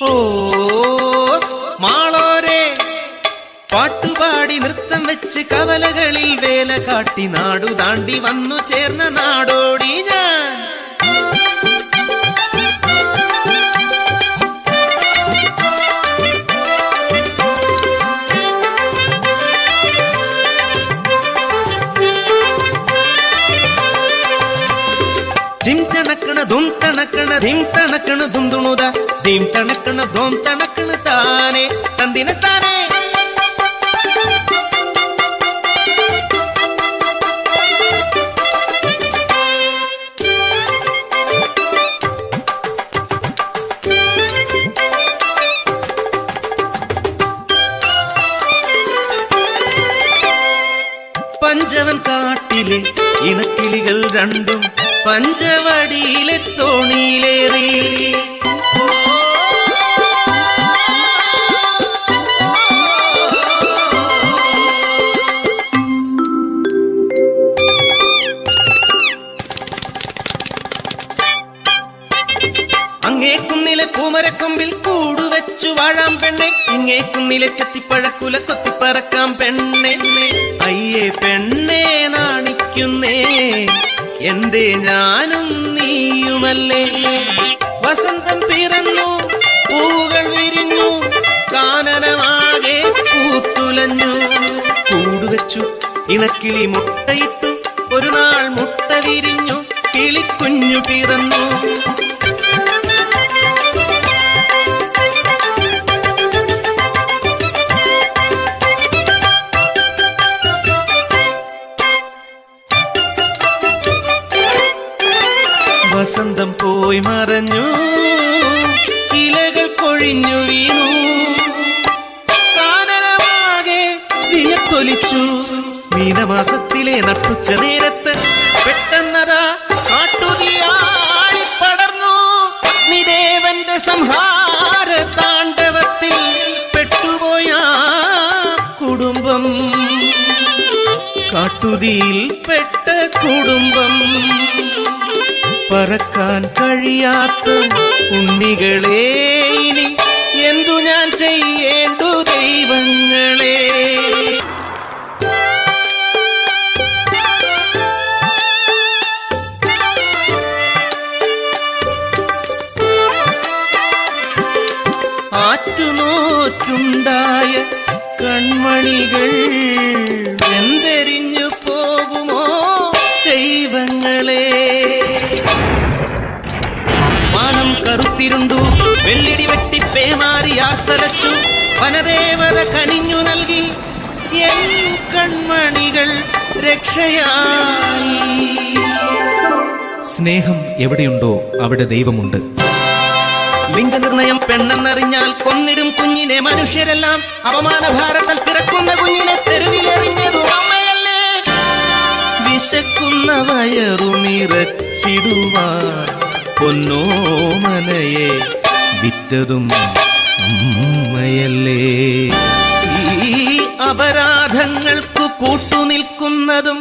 ഓ പാട്ടുപാടി നൃത്തം വെച്ച് കവലകളിൽ വേല കാട്ടി നാടു താണ്ടി വന്നു ചേർന്ന നാടോടി ഞാൻ. ಜಿಮ್ ಟಣಕಣ ದುಮ್ ಟಣಕಣ ಧಿಮ್ ಟಣಕಣ ದುಮ್ ದುಣುದ ಧಿಮ್ ಟಣಕಣ ಧೋಮ್ ಟಣಕಣ ತಾನೆ ತಂದಿನ ತಾನೆ பஞ்சவன் காட்டிலே இனக்கிளிகள் ரெண்டும் പഞ്ചവടിയിലെ തോണിയിലേറി. അങ്ങേ കുന്നിലെ പൂമരക്കൊമ്പിൽ കൂടുവെച്ചു വാഴാം പെണ്ണെ. ഇങ്ങേ കുന്നിലെ ചത്തിപ്പഴക്കുല കൊത്തിപ്പറക്കാം പെണ്ണെ. അയ്യേ പെണ്ണേ നാണിക്കുന്നേ. എന്തേ ഞാനും നീയുമല്ലേ? വസന്തം പിറന്നു പൂവുകൾ വിരിഞ്ഞു കാനനമാകെ പൂത്തുലഞ്ഞു. കൂടുവെച്ചു ഇണക്കിളി മുട്ടയിട്ടു ഒരു നാൾ മുട്ട വിരിഞ്ഞു കിളിക്കുഞ്ഞു പിറന്നു. വസന്തം പോയി മറഞ്ഞു. ഇലകൾ കൊഴിഞ്ഞു വീണു. കാനനമാകെ വിയത്തൊലിച്ചു മീനമാസത്തിലെ നട്ടുച്ച നേരത്ത് പെട്ടെന്നതാ കാട്ടുതീയാടി നിരേവന്റെ സംഹാര താണ്ഡവത്തിൽ പെട്ടുപോയ കുടുംബം. കാട്ടുതിയിൽ പെട്ട കുടുംബം. പറക്കാൻ കഴിയാത്ത ഉണ്ണികളെ ഇനി എന്തു ഞാൻ ചെയ്യേണ്ടു ദൈവങ്ങളെ? ആറ്റുനോറ്റുണ്ടായ കൺമണികൾ എന്തെരിഞ്ഞു പോകുമോ? വാനം കറുത്തിരുണ്ടു വെള്ളിടി വെട്ടി പേമാരി ആർത്തലച്ചു. വനദേവത കനിഞ്ഞു നൽകി. എൻ കൺമണികൾ രക്ഷയായി. സ്നേഹം എവിടെയുണ്ടോ അവിടെ ദൈവമുണ്ട്. ലിംഗനിർണയം പെണ്ണെന്നറിഞ്ഞാൽ കൊന്നിടും കുഞ്ഞിനെ മനുഷ്യരെല്ലാം. അപമാന ഭാരത്തിൽ പിറക്കുന്ന കുഞ്ഞിനെ തെരുവിലെറിഞ്ഞതു അമ്മയല്ലേ. വിശക്കുന്ന വയറു നിറച്ചിടുവാൻ പൊന്നോമനയെ വിറ്റതും അമ്മയല്ലേ. ഈ അപരാധങ്ങൾക്ക് കൂട്ടുനിൽക്കുന്നതും